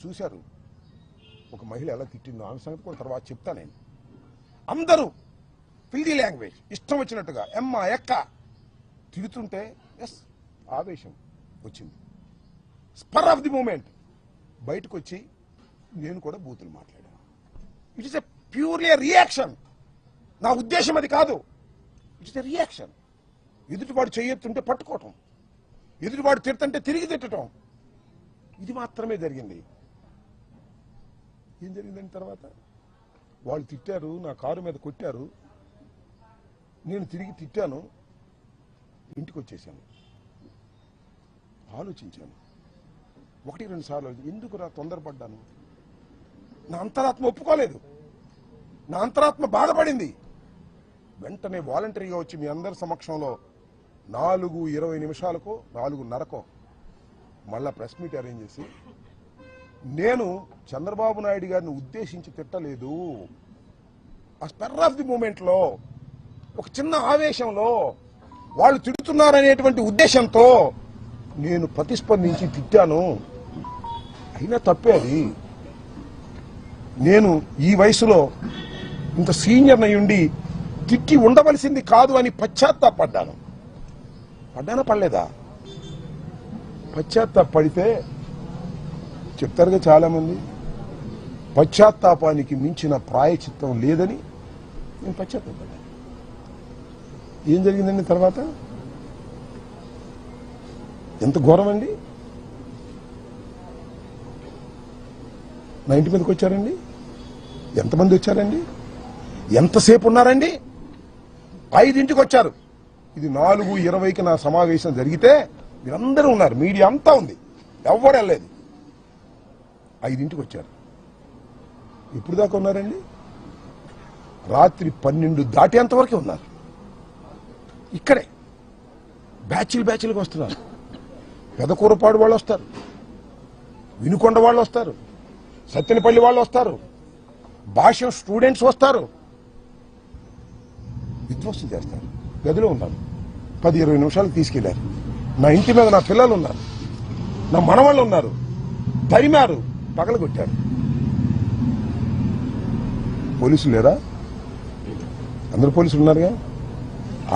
చూశారు. ఒక మహిళ ఎలా తిట్టిందో ఆమె సంగతి కూడా తర్వాత చెప్తా నేను. అందరూ పిల్లి లాంగ్వేజ్ ఇష్టం వచ్చినట్టుగా ఎమ్మ ఎక్క తిడుతుంటే ఎస్ ఆవేశం వచ్చింది. Spur of the moment. బయటకు వచ్చి నేను కూడా బూతులు మాట్లాడాను. It is a purely reaction నా ఉద్దేశం అది కాదు. ఇట్ ఇస్ ఎ రియాక్షన్ ఎదుటివాడు చేయొత్తుంటే పట్టుకోవటం. ఎదుటివాడు తిడుతుంటే తిరిగి తిట్టడం ఇది మాత్రమే జరిగింది. ఏం జరిగిందని తర్వాత? వాళ్ళు తిట్టారు నా కారు మీద కొట్టారు. నేను తిరిగి తిట్టాను. ఇంటికి వచ్చేసాను ఆలోచించాను. ఒకటి రెండు సార్లు ఎందుకు రా తొందరపడ్డాను? నా అంతరాత్మ ఒప్పుకోలేదు. నా అంతరాత్మ బాధపడింది. వెంటనే వాలంటరీగా వచ్చి మీ అందరి సమక్షంలో నాలుగు ఇరవై నిమిషాలకో నాలుగున్నరకో మళ్ళా ప్రెస్ మీట్ అరేంజ్ చేసి నేను చంద్రబాబు నాయుడు గారిని ఉద్దేశించి తిట్టలేదు. ఆ స్పెర్ ఆఫ్ ది మూమెంట్లో ఒక చిన్న ఆవేశంలో వాళ్ళు తిడుతున్నారనేటువంటి ఉద్దేశంతో నేను ప్రతిస్పందించి తిట్టాను. అయినా తప్పే అది. నేను ఈ వయసులో ఇంత సీనియర్ అయ్యుండి తిట్టి ఉండవలసింది కాదు అని పశ్చాత్తాపడ్డాను. పడ్డానా పడలేదా? పశ్చాత్తాపడితే చెప్తారుగా చాలామంది. పశ్చాత్తాపానికి మించిన ప్రాయచిత్తం లేదని నేను పశ్చాత్తాపడ్డాను. ఏం జరిగిందండి తర్వాత? ఎంత ఘోరమండి? అండి నా ఇంటి మీదకి వచ్చారండి? ఎంతమంది వచ్చారండి? ఎంతసేపు ఉన్నారండి? ఐదింటికి వచ్చారు. ఇది నాలుగు ఇరవైకి నా సమావేశం జరిగితే మీరందరూ ఉన్నారు. మీడియా అంతా ఉంది. ఎవరు వెళ్ళలేదు. ఐదింటికి వచ్చారు ఎప్పుడు దాకా ఉన్నారండి? రాత్రి పన్నెండు దాటేంతవరకే ఉన్నారు. ఇక్కడే. బ్యాచ్లు బ్యాచ్లకు వస్తున్నారు. పెదకూరపాడు వాళ్ళు వస్తారు వినుకొండ వాళ్ళు వస్తారు సత్యనపల్లి వాళ్ళు వస్తారు భాష స్టూడెంట్స్ వస్తారు. విధ్వంసం చేస్తారు. గదిలో ఉన్నాను పది ఇరవై నిమిషాలు తీసుకెళ్ళారు. నా ఇంటి మీద నా పిల్లలు ఉన్నారు. నా మనవాళ్ళు ఉన్నారు. తరిమారు. పగలగొట్టారు. పోలీసులు లేరా అందరు పోలీసులు ఉన్నారుగా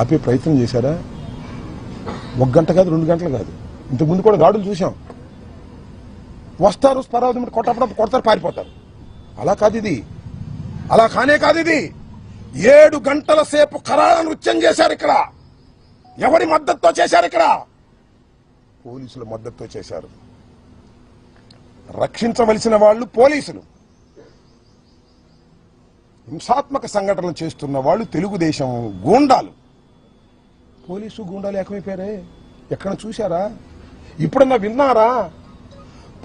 ఆపే ప్రయత్నం చేశారా? ఒక గంట కాదు రెండు గంటలు కాదు. ఇంతకుముందు కూడా గాడులు చూసాం వస్తారు స్పరావతి కొట్టప్పుడు కొడతారు పారిపోతారు. అలా కాదు ఇది. అలా కానే కాదు ఇది. ఏడు గంటల సేపు కరాల నృత్యం చేశారు ఇక్కడ. ఎవరి మద్దతుతో చేశారు ఇక్కడ? పోలీసుల మద్దతుతో చేశారు. రక్షించవలసిన వాళ్ళు పోలీసులు. హింసాత్మక సంఘటనలు చేస్తున్న వాళ్ళు తెలుగుదేశం గూండాలు. పోలీసు గూండాలు ఏకమైపోయారే ఎక్కడ చూశారా? ఇప్పుడన్నా విన్నారా?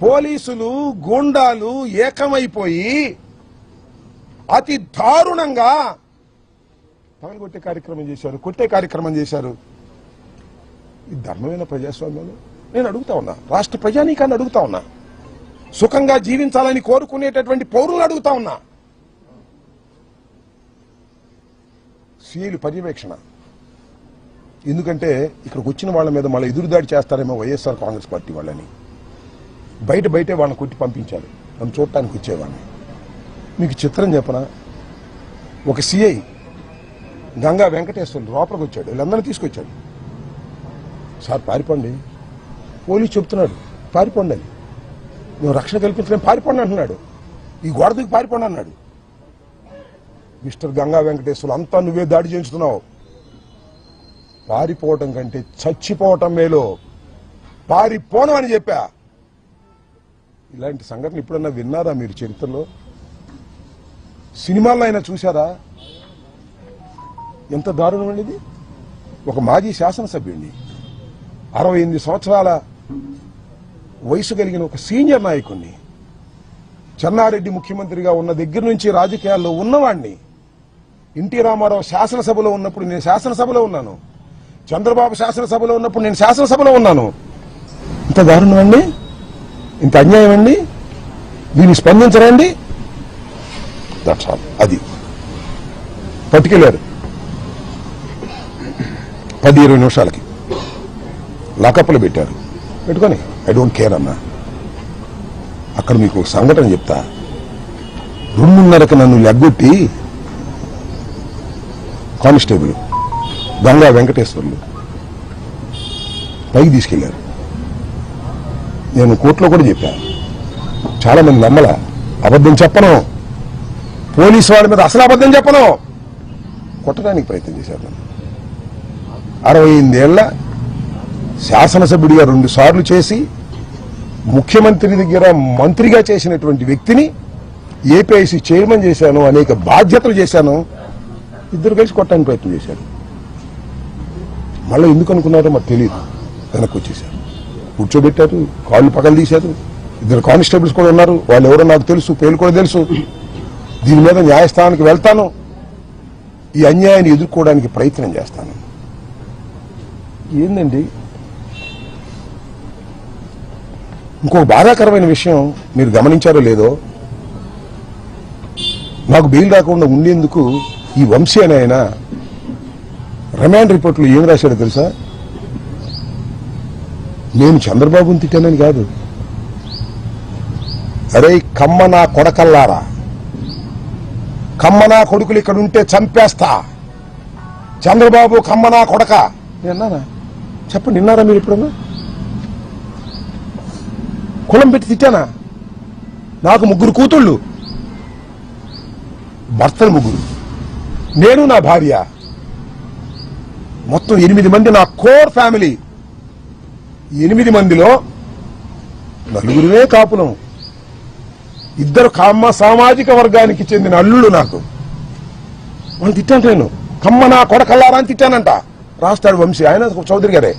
పోలీసులు గూండాలు ఏకమైపోయి అతి దారుణంగా పగలగొట్టే కార్యక్రమం చేశారు కొట్టే కార్యక్రమం చేశారు. ఇది ధర్మమైన ప్రజాస్వామ్యంలో నేను అడుగుతా ఉన్నా. రాష్ట్ర ప్రజానీకాన్ని అడుగుతా ఉన్నా. సుఖంగా జీవించాలని కోరుకునేటటువంటి పౌరులు అడుగుతా ఉన్నా. సీఎలు పర్యవేక్షణ. ఎందుకంటే ఇక్కడికి వచ్చిన వాళ్ళ మీద మళ్ళీ ఎదురుదాడి చేస్తారేమో వైఎస్ఆర్ కాంగ్రెస్ పార్టీ వాళ్ళని. బయట బయటే వాళ్ళని కొట్టి పంపించారు నన్ను చూడటానికి వచ్చేవాడిని. మీకు చిత్రం చెప్పనా? ఒక సిఐ గంగా వెంకటేశ్వరులు లోపలికి వచ్చాడు. వీళ్ళందరినీ తీసుకొచ్చాడు. సార్ పారిపోండి. పోలీసు చెప్తున్నాడు. పారిపోండి అని. మేము రక్షణ కల్పించలేం పారిపోండి అంటున్నాడు. ఈ గోడ దిగి పారిపోండి అన్నాడు. మిస్టర్ గంగా వెంకటేశ్వరులు అంతా నువ్వే దాడి చేయించుతున్నావు. పారిపోవటం కంటే చచ్చిపోవటం మేలు. పారిపోను అని చెప్పా. ఇలాంటి సంఘటన ఇప్పుడన్నా విన్నారా మీరు చరిత్రలో? సినిమాల్లో అయినా చూసారా ఎంత దారుణం అండి ఇది. ఒక మాజీ శాసనసభ్యుడిని అరవై ఎనిమిది సంవత్సరాల వయసు కలిగిన ఒక సీనియర్ నాయకుడిని చెన్నారెడ్డి ముఖ్యమంత్రిగా ఉన్న దగ్గర నుంచి రాజకీయాల్లో ఉన్నవాణ్ణి ఎన్టీ రామారావు శాసనసభలో ఉన్నప్పుడు నేను శాసనసభలో ఉన్నాను చంద్రబాబు శాసనసభలో ఉన్నప్పుడు నేను శాసనసభలో ఉన్నాను. ఇంత దారుణం అండి ఇంత అన్యాయం అండి దీన్ని స్పందించరండి? దట్స్ అది. పట్టుకెళ్ళారు. పది ఇరవై నిమిషాలకి. లాకప్లు పెట్టారు. పెట్టుకొని. ఐ డోంట్ కేర్ అన్నా. అక్కడ మీకు ఒక సంఘటన చెప్తా. రెండున్నరకు నన్ను లెగ్గొట్టి కానిస్టేబుల్ గంగా వెంకటేశ్వర్లు పైకి తీసుకెళ్ళారు. నేను కోర్టులో కూడా చెప్పాను చాలామంది నమ్మల. అబద్ధం చెప్పను. పోలీసు వాడి మీద అసలు అబద్ధం చెప్పను. కొట్టడానికి ప్రయత్నం చేశారు నన్ను. అరవై ఎనిమిదేళ్ళ శాసనసభ్యుడిగా రెండు సార్లు చేసి ముఖ్యమంత్రి దగ్గర మంత్రిగా చేసినటువంటి వ్యక్తిని ఏపీఐసి చైర్మన్ చేశాను అనేక బాధ్యతలు చేశాను ఇద్దరు కలిసి కొట్టడానికి ప్రయత్నం చేశారు. మళ్ళీ ఎందుకు అనుకున్నారో మాకు తెలియదు వెనక్కి వచ్చేసారు కూర్చోబెట్టారు కాళ్ళు పగలు తీశారు. ఇద్దరు కానిస్టేబుల్స్ కూడా ఉన్నారు. వాళ్ళు ఎవరో నాకు తెలుసు పేర్లు కూడా తెలుసు. దీని మీద న్యాయస్థానానికి వెళ్తాను. ఈ అన్యాయాన్ని ఎదుర్కోవడానికి ప్రయత్నం చేస్తాను. ఏందండి? ఇంకొక బాధాకరమైన విషయం మీరు గమనించారో లేదో నాకు బెయిల్ రాకుండా ఉండేందుకు ఈ వంశీ అనే ఆయన రిమాండ్ రిపోర్ట్లో ఏం రాశాడో తెలుసా? నేను చంద్రబాబుని తిట్టానని కాదు. అరే కమ్మ నా కొడకల్లారా? కమ్మ నా కొడుకులు ఇక్కడ ఉంటే చంపేస్తా. చంద్రబాబు కమ్మ నా కొడక. నేను అన్నానా? చెప్పండి విన్నారా మీరు ఎప్పుడన్నా? కులం పెట్టి తిట్టానా? నాకు ముగ్గురు కూతుళ్ళు. భర్తలు ముగ్గురు. నేను నా భార్య. మొత్తం ఎనిమిది మంది నా కోర్ ఫ్యామిలీ. ఎనిమిది మందిలో నలుగురునే కాపులం. ఇద్దరు కమ్మ సామాజిక వర్గానికి చెందిన అల్లుడు నాకు. వాళ్ళు తిట్టాను నేను. కమ్మ నా కొడకల్లారా అని తిట్టానంట. రాస్తాడు వంశీ. ఆయన చౌదరి గారే.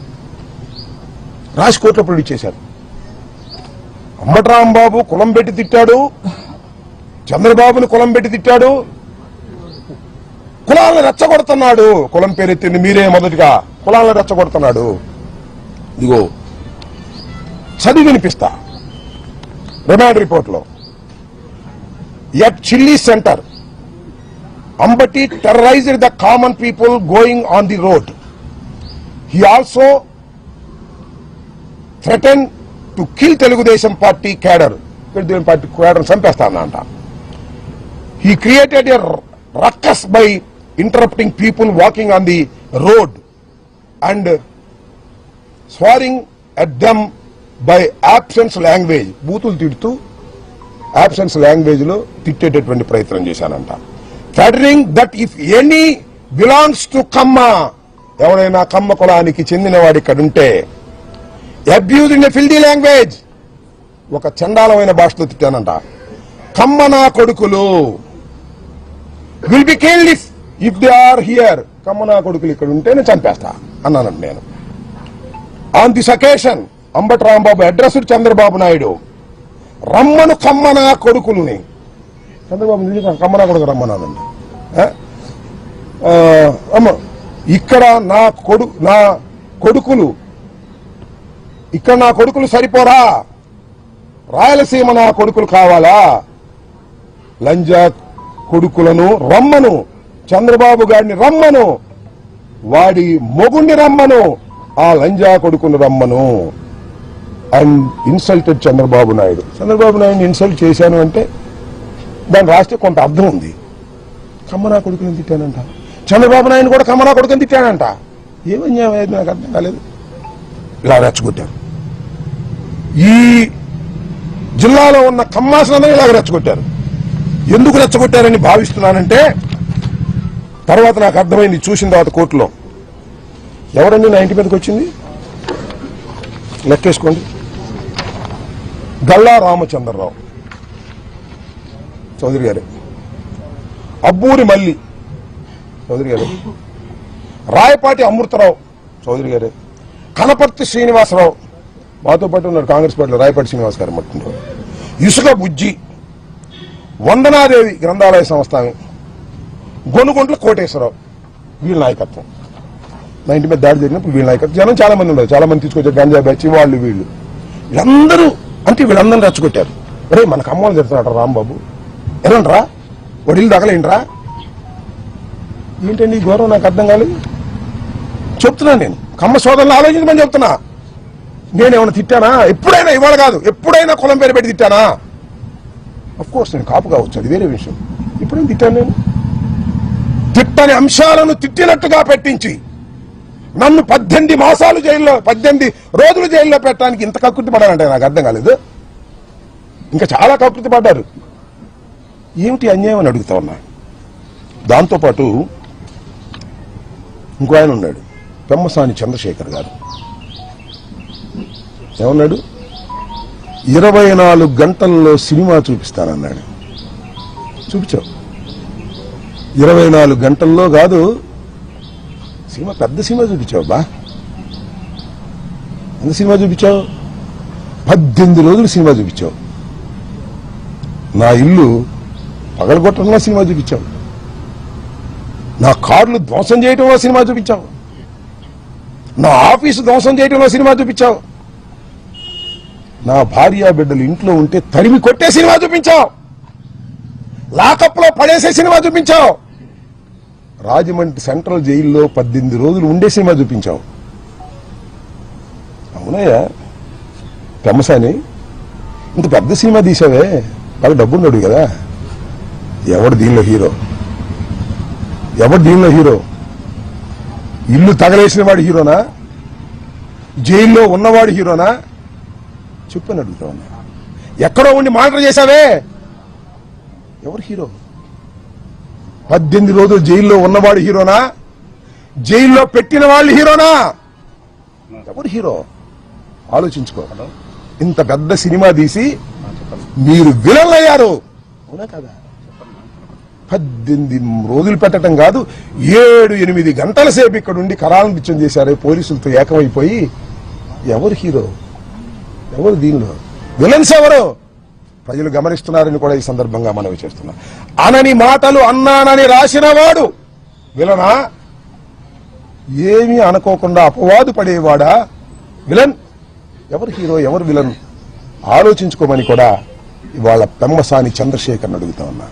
రాసి కోర్టులో ప్రొడ్యూస్ చేశారు. అంబటరాంబాబు కులం పెట్టి తిట్టాడు. చంద్రబాబుని కులం పెట్టి తిట్టాడు. కులాలను రెచ్చగొడుతున్నాడు. కులం పేరెత్తింది మీరే మొదటిగా. కులాలను రెచ్చగొడుతున్నాడు. ఇదిగో చదివి వినిపిస్తా. రిమాండ్ రిపోర్ట్లో. At chilli centre Ambati terrorised the common people going on the road. He also threatened to kill Telugu Desam party cadre. Telugu Desam party cadre చంపేస్తానంట. He created a ruckus by interrupting people walking on the road and swearing at them by abusive language బూతులు తిడుతూ abusive లాంగ్వేజ్లో తిట్టేటటువంటి ప్రయత్నం చేశానంట. Furthering that if any belongs to Kamma ఎవరైనా కమ్మ కులానికి చెందినవాడు ఇక్కడ ఉంటే అబ్యూజ్ ఇన్ ఫిల్డీ లాంగ్వేజ్. ఒక చండాలమైన భాషలో తిట్టానంట. కమ్మ నా కొడుకులు. Will be killed if if they are here Kamma నా కొడుకులు ఇక్కడ ఉంటేనే చంపేస్తా అన్నానండి నేను. On this occasion Ambati Rambabu address Chandrababu Naidu. రమ్మను కమ్మనా కొడుకులుని. చంద్రబాబు నిజంగా కమ్మనా కొడుకు రమ్మన్నానండి అమ్మ ఇక్కడ నా కొడు నా కొడుకులు ఇక్కడ నా కొడుకులు సరిపోరా? రాయలసీమ నా కొడుకులు కావాలా? లంజా కొడుకులను రమ్మను. చంద్రబాబు గారిని రమ్మను. వాడి మొగుణ్ణి రమ్మను. ఆ లంజా కొడుకును రమ్మను. And insulted Chandrababu Naidu. Chandrababu Naidu insult చేశాను అంటే దాన్ని రాస్తే కొంత అర్థం ఉంది. కమ్మనా కొడుకుని తిట్టానంట. చంద్రబాబు నాయుడు కూడా కమ్మనా కొడుకుని తిట్టానంట. ఏమన్యాయం అయ్యేది నాకు అర్థం కాలేదు. ఇలా రెచ్చగొట్టారు ఈ జిల్లాలో ఉన్న కమ్మాసనందరూ ఇలాగ రెచ్చగొట్టారు. ఎందుకు రెచ్చగొట్టారని భావిస్తున్నానంటే తర్వాత నాకు అర్థమైంది చూసిన తర్వాత కోర్టులో. ఎవరండి నా ఇంటి మీదకి వచ్చింది? లెక్కేసుకోండి. గల్లా రామచంద్రరావు. చౌదరి గారు. అబ్బూరి మల్లి. చౌదరి గారు. రాయపాటి అమృతరావు. చౌదరి గారు. కనపర్తి శ్రీనివాసరావు మాతో పాటు ఉన్నారు కాంగ్రెస్ పార్టీలో రాయపాటి శ్రీనివాస్ గారు మట్టుకుంటారు ఇసుక బుజ్జి వందనాదేవి గ్రంథాలయ సంస్థ గొనుగొంట్ల కోటేశ్వరరావు వీళ్ళ నాయకత్వం. నా ఇంటి మీద దాడి జరిగినప్పుడు వీళ్ళ నాయకత్వం. జనం చాలా మంది ఉన్నారు. చాలా మంది తీసుకొచ్చారు గంజా బ్యాచ్ వాళ్ళు వీళ్ళు. వీళ్ళందరూ అంటే వీళ్ళందరూ రెచ్చగొట్టారు. ఒరే మనకు అమ్మలు తెరుతున్నాడు రాంబాబు. ఎరండ్రా వడిలు తగలేంట్రా? ఏంటండి ఈ గౌరవం నాకు అర్థం కాలేదు. చెప్తున్నాను నేను. కమ్మ సోదరులు ఆలోచించమని చెప్తున్నా. నేనేమైనా తిట్టానా? ఎప్పుడైనా ఇవాళ కాదు ఎప్పుడైనా కులం పేరు పెట్టి తిట్టానా? అఫ్ కోర్స్ నేను కాపు కావచ్చు అది వేరే విషయం. ఇప్పుడేం తిట్టాను నేను. తిట్టని అంశాలను తిట్టినట్టుగా పెట్టించి నన్ను పద్దెనిమిది మాసాలు జైల్లో పద్దెనిమిది రోజులు జైల్లో పెట్టడానికి ఇంత కకృతి పడాలంటే నాకు అర్థం కాలేదు. ఇంకా చాలా కకృతి పడ్డారు. ఏమిటి అన్యాయం అని అడుగుతా ఉన్నా? దాంతోపాటు ఇంకో ఆయన ఉన్నాడు. పెమ్మసాని చంద్రశేఖర్ గారు. ఏమన్నాడు? ఇరవై నాలుగు గంటల్లో సినిమా చూపిస్తానన్నాడు. చూపించావు. ఇరవై నాలుగు గంటల్లో కాదు సినిమా పెద్ద సినిమా చూపించావు బా. ఎంత సినిమా చూపించావు? పద్దెనిమిది రోజులు సినిమా చూపించావు. నా ఇల్లు పగలగొట్టడంలో సినిమా చూపించావు. నా కార్లు ధ్వంసం చేయటంలో సినిమా చూపించావు. నా ఆఫీసు ధ్వంసం చేయటంలో సినిమా చూపించావు. నా భార్య బిడ్డలు ఇంట్లో ఉంటే తరిమి కొట్టే సినిమా చూపించావు. లాకప్లో పడేసే సినిమా చూపించావు. రాజమండ్రి సెంట్రల్ జైల్లో పద్దెనిమిది రోజులు ఉండే సినిమా చూపించావు. అవునయ్యా పెమ్మసాని ఇంత పెద్ద సినిమా తీసావే. బాగా డబ్బున్నాడు కదా. ఎవడు దీనిలో హీరో? ఎవడు దీనిలో హీరో? ఇల్లు తగలేసిన వాడు హీరోనా? జైల్లో ఉన్నవాడు హీరోనా? చెప్పని అడుగుతా ఉన్నా. ఎక్కడో ఉండి మాటలు చేశావే? ఎవరు హీరో? పద్దెనిమిది రోజులు జైల్లో ఉన్నవాడు హీరోనా? జైల్లో పెట్టిన వాళ్ళు హీరోనా? ఎవరు హీరో? ఆలోచించుకో. ఇంత పెద్ద సినిమా తీసి మీరు విలన్ అయ్యారు అవునా కదా? పద్దెనిమిది రోజులు పెట్టడం కాదు ఏడు ఎనిమిది గంటల సేపు ఇక్కడ ఉండి కరాలను నిత్యం చేశారు పోలీసులతో ఏకమైపోయి ఎవరు హీరో? ఎవరు దీనిలో? విలన్స్ ఎవరు? ప్రజలు గమనిస్తున్నారని కూడా ఈ సందర్భంగా మనవి చేస్తున్నా. అనని మాటలు అన్నానని రాసిన వాడు. విలనా? ఏమీ అనుకోకుండా అపవాదు పడేవాడా? విలన్? ఎవరు హీరో? ఎవరు విలన్? ఆలోచించుకోమని కూడా ఇవాళ పెమ్మసాని చంద్రశేఖర్ని అడుగుతా ఉన్నా.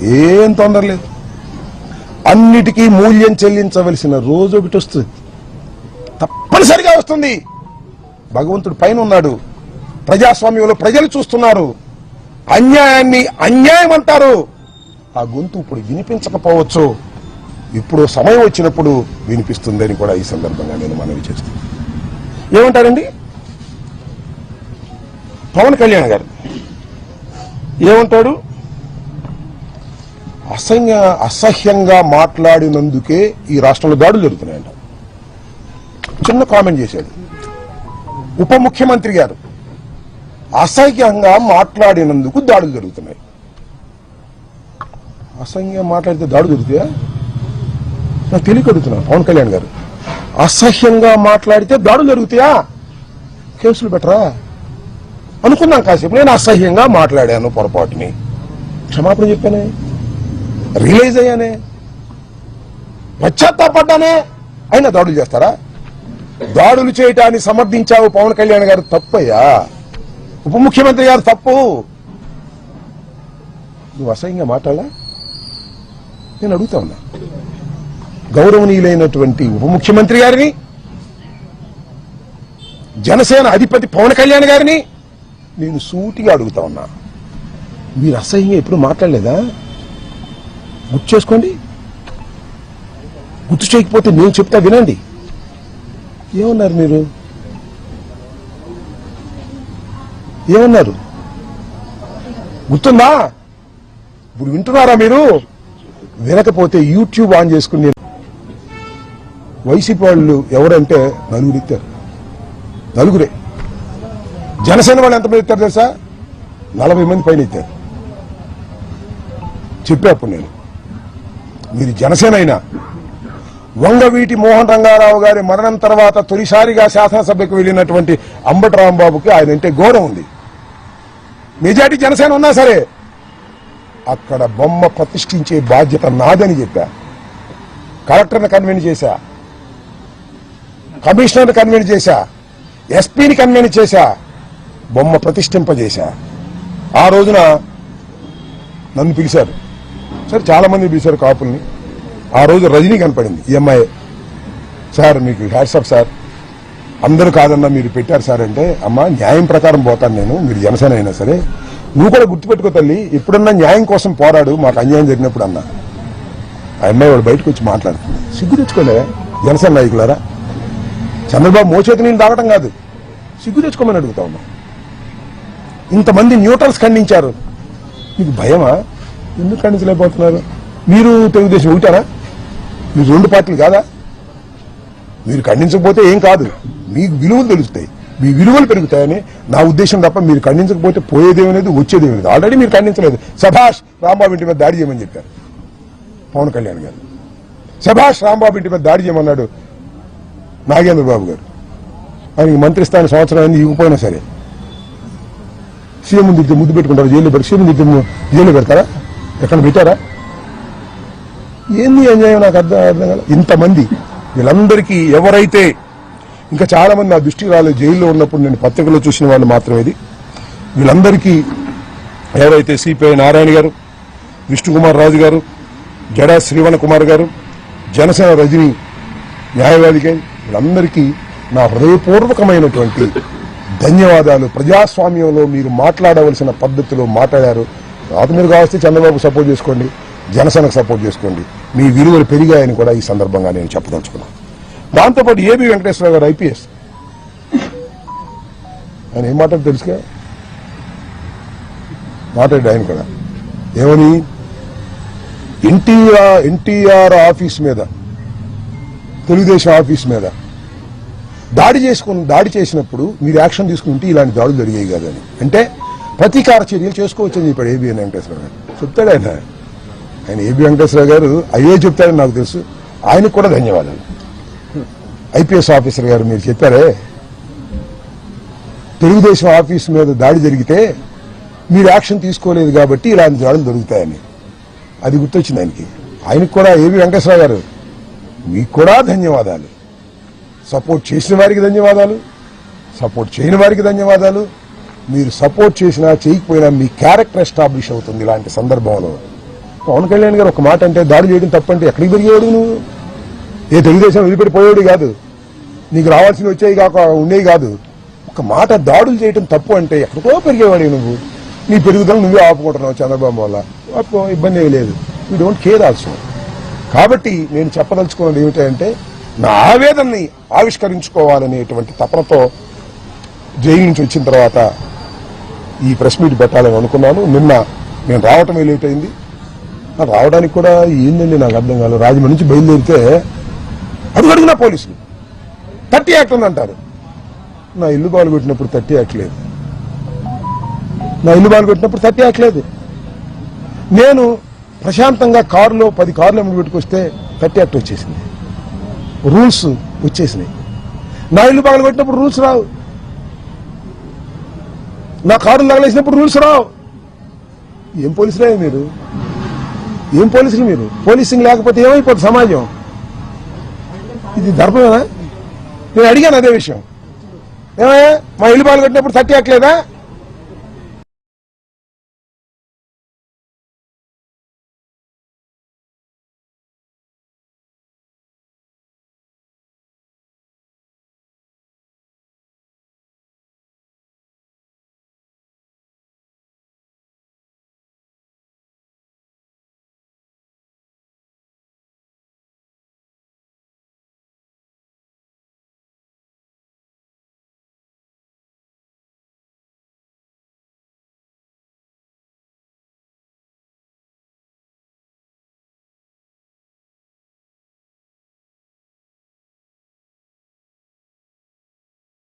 ఏం తొందర లేదు. అన్నిటికీ మూల్యం చెల్లించవలసిన రోజు ఒకటి వస్తుంది. తప్పనిసరిగా వస్తుంది. భగవంతుడు పైన ఉన్నాడు. ప్రజాస్వామ్యంలో ప్రజలు చూస్తున్నారు. అన్యాయాన్ని అన్యాయం అంటారు. ఆ గొంతు ఇప్పుడు వినిపించకపోవచ్చు. ఇప్పుడు సమయం వచ్చినప్పుడు వినిపిస్తుందని కూడా ఈ సందర్భంగా నేను మనవి చేస్తాను ఏమంటారండి? పవన్ కళ్యాణ్ గారు. ఏమంటాడు? అసహ్య అసహ్యంగా మాట్లాడినందుకే ఈ రాష్ట్రంలో దాడులు జరుగుతున్నాయంట. చిన్న కామెంట్ చేశాడు. ఉప ముఖ్యమంత్రి గారు అసహ్యంగా మాట్లాడినందుకు దాడులు జరుగుతున్నాయి. అసహ్యంగా మాట్లాడితే దాడులు జరుగుతాయా? నాకు తెలియక పవన్ కళ్యాణ్ గారు. అసహ్యంగా మాట్లాడితే దాడులు జరుగుతాయా? కేసులు పెట్టరా? అనుకున్నాం కాసేపు నేను అసహ్యంగా మాట్లాడాను పొరపాటుని. క్షమాపణ చెప్పానే. రియలైజ్ అయ్యానే పశ్చాత్తాపడ్డానే అయినా దాడులు చేస్తారా? దాడులు చేయటాన్ని సమర్థించావు పవన్ కళ్యాణ్ గారు తప్పయ్యా. ఉప ముఖ్యమంత్రి గారు తప్పు. నువ్వు అసహ్యంగా మాట్లాడా నేను అడుగుతా ఉన్నా. గౌరవనీయులైనటువంటి ఉప ముఖ్యమంత్రి గారిని జనసేన అధిపతి పవన్ కళ్యాణ్ గారిని నేను సూటిగా అడుగుతా ఉన్నా. మీరు అసహ్యంగా ఎప్పుడు మాట్లాడలేదా? గుర్తు చేసుకోండి గుర్తు చేయకపోతే నేను చెప్తా వినండి. ఏమన్నారు మీరు? ఏమన్నారు? గుర్తుందా? ఇప్పుడు వింటున్నారా మీరు? వినకపోతే యూట్యూబ్ ఆన్ చేసుకుని నేను వైసీపీ వాళ్ళు ఎవరంటే నలుగురు ఇచ్చారు. నలుగురే. జనసేన వాళ్ళు ఎంతమంది ఇస్తారు తెలుసా? నలభై మంది పైన ఇచ్చారు. చెప్పా అప్పుడు నేను. మీరు జనసేన అయినా. వంగవీటి మోహన్ రంగారావు గారి మరణం తర్వాత తొలిసారిగా శాసనసభకు వెళ్ళినటువంటి అంబటి రాంబాబుకి ఆయన అంటే గౌరవం ఉంది. మెజార్టీ జనసేన ఉన్నా సరే అక్కడ బొమ్మ ప్రతిష్ఠించే బాధ్యత నాదని చెప్పా. కలెక్టర్ని కన్వీన్ చేశా. కమిషనర్ని కన్వీన్ చేశా. ఎస్పీని కన్వీన్ చేశా. బొమ్మ ప్రతిష్ఠింపజేశా. ఆ రోజున నన్ను పిలిచారు. సరే చాలా మంది పిలిచారు కాపుల్ని. ఆ రోజు రజనీ కనపడింది ఈఎంఐ సార్ మీకు హ్యాట్సప్ సార్. అందరూ కాదన్నా మీరు పెట్టారు సార్ అంటే అమ్మ న్యాయం ప్రకారం పోతాను నేను మీరు జనసేన అయినా సరే. నువ్వు కూడా గుర్తుపెట్టుకో తల్లి ఎప్పుడన్నా న్యాయం కోసం పోరాడు మాకు అన్యాయం జరిగినప్పుడు అన్నా. ఆ అమ్మాయి వాడు బయటకు వచ్చి మాట్లాడుతుంది. సిగ్గు తెచ్చుకోలే జనసేన నాయకులారా? చంద్రబాబు మోచేతి నీళ్ళు తాగటం కాదు. సిగ్గు తెచ్చుకోమని అడుగుతా ఉన్నా. ఇంతమంది న్యూట్రల్స్ ఖండించారు. నీకు భయమా? ఎందుకు ఖండించలేకపోతున్నారు? మీరు తెలుగుదేశం ఉంటారా మీరు రెండు పార్టీలు కాదా? మీరు ఖండించకపోతే ఏం కాదు. మీకు విలువలు తెలుస్తాయి. మీ విలువలు పెరుగుతాయని నా ఉద్దేశం తప్ప మీరు ఖండించకపోతే పోయేదేమనేది వచ్చేదేమీ లేదు. ఆల్రెడీ మీరు ఖండించలేదు. సభాష్ రాంబాబు ఇంటి మీద దాడి చేయమని చెప్పారు. పవన్ కళ్యాణ్ గారు. సభాష్ రాంబాబు ఇంటి మీద దాడి చేయమన్నాడు నాగేంద్ర బాబు గారు ఆయనకి మంత్రి స్థానం సంవత్సరం ఇవ్వకపోయినా సరే. సీఎం ముందు ముద్దు పెట్టుకుంటారు జైల్లో పెట్టి సీఎం దిద్దు జైల్లో పెడతారా? ఎక్కడ పెట్టారా? ఏంది అన్యాయం? నాకు అర్థం అర్థం కాదు ఇంతమంది వీళ్ళందరికీ ఎవరైతే ఇంకా చాలా మంది నా దృష్టికి రాలేదు జైల్లో ఉన్నప్పుడు నేను పత్రికలో చూసిన వాళ్ళు మాత్రమే ఇది. వీళ్ళందరికీ ఎవరైతే సిపిఐ నారాయణ గారు విష్ణుకుమార్ రాజు గారు జడా శ్రీవణ కుమార్ గారు జనసేన రజని గారు వీళ్ళందరికీ నా హృదయపూర్వకమైనటువంటి ధన్యవాదాలు. ప్రజాస్వామ్యంలో మీరు మాట్లాడవలసిన పద్ధతిలో మాట్లాడారు. నాకు మీరు కావస్తే చంద్రబాబు సపోర్ట్ చేసుకోండి జనసేనకు సపోర్ట్ చేసుకోండి. మీ విలువలు పెరిగాయని కూడా ఈ సందర్భంగా నేను చెప్పదలుచుకున్నాను. దాంతోపాటు ఏబి వెంకటేశ్వర గారు ఐపీఎస్. ఆయన ఏం మాట్లాడు తెలుసుగా? మాట్లాడు ఆయన కూడా. ఏమని? ఎన్టీఆర్ ఎన్టీఆర్ ఆఫీస్ మీద తెలుగుదేశం ఆఫీస్ మీద దాడి చేసుకుని దాడి చేసినప్పుడు మీరు యాక్షన్ తీసుకుంటే ఇలాంటి దాడులు జరిగాయి కదని. అంటే ప్రతీకార చర్యలు చేసుకోవచ్చని చెప్పాడు ఏబి వెంకటేశ్వర గారు. చెప్తాడు ఆయన. ఆయన ఏబి వెంకటేశ్వర గారు అయ్యే చెప్తాడని నాకు తెలుసు. ఆయనకు కూడా ధన్యవాదాలు. ఐపీఎస్ ఆఫీసర్ గారు మీరు చెప్పారే తెలుగుదేశం ఆఫీస్ మీద దాడి జరిగితే మీరు యాక్షన్ తీసుకోలేదు కాబట్టి ఇలాంటి దాడులు దొరుకుతాయని అది గుర్తొచ్చింది ఆయనకి. ఆయనకు కూడా ఏబి వెంకటేశ్వర గారు మీకు కూడా ధన్యవాదాలు. సపోర్ట్ చేసిన వారికి ధన్యవాదాలు. సపోర్ట్ చేయని వారికి ధన్యవాదాలు. మీరు సపోర్ట్ చేసినా చేయకపోయినా మీ క్యారెక్టర్ ఎస్టాబ్లిష్ అవుతుంది ఇలాంటి సందర్భంలో. పవన్ కళ్యాణ్ గారు ఒక మాట అంటే దాడి చేయడం తప్పంటే ఎక్కడికి పెరిగేవాడు నువ్వు? ఏ తెలుగుదేశం వదిలిపెట్టిపోయేవాడు కాదు. నీకు రావాల్సినవి వచ్చేవి కాక ఉండేవి కాదు. ఒక మాట దాడులు చేయడం తప్పు అంటే ఎక్కడికో పెరిగేవాడు నువ్వు. నీ పెరుగుదల నువ్వే ఆపుకుంటున్నావు చంద్రబాబు వల్ల. ఇబ్బంది ఏమి లేదు. యూ డోంట్ కేర్ ఆల్సో కాబట్టి నేను చెప్పదలుచుకున్నది ఏమిటంటే నా ఆవేదనని ఆవిష్కరించుకోవాలనేటువంటి తపనతో జైలు నుంచి వచ్చిన తర్వాత ఈ ప్రెస్ మీట్ పెట్టాలని అనుకున్నాను. నిన్న నేను రావటమే లేట్ అయింది. నాకు రావడానికి కూడా ఏందండి నాకు అర్థం కాలేదు. రాజమండ్రి నుంచి బయలుదేరితే అడుగడుగునా పోలీసులు. థర్టీ యాక్ట్ అని అంటారు నా ఇల్లు బాలు పెట్టినప్పుడు థర్టీ యాక్ట్ లేదు. నా ఇల్లు బాలు పెట్టినప్పుడు థర్టీ యాక్ట్ లేదు. నేను ప్రశాంతంగా కారులో పది కార్లు అమ్ముడు పెట్టుకొస్తే థర్టీ యాక్ట్ వచ్చేసింది. రూల్స్ వచ్చేసినాయి. నా ఇల్లు బాగులు పెట్టినప్పుడు రూల్స్ రావు. నా కారు తగలేసినప్పుడు రూల్స్ రావు. ఏం పోలీసులే మీరు? ఏం పోలీసులు మీరు? పోలీసింగ్ లేకపోతే ఏమైపోతుంది సమాజం? ఇది ధర్మమేనా? నేను అడిగాను అదే విషయం. ఏమయ్యా మా ఇల్లు పాలు కట్టినప్పుడు థర్టీ యాక్ట్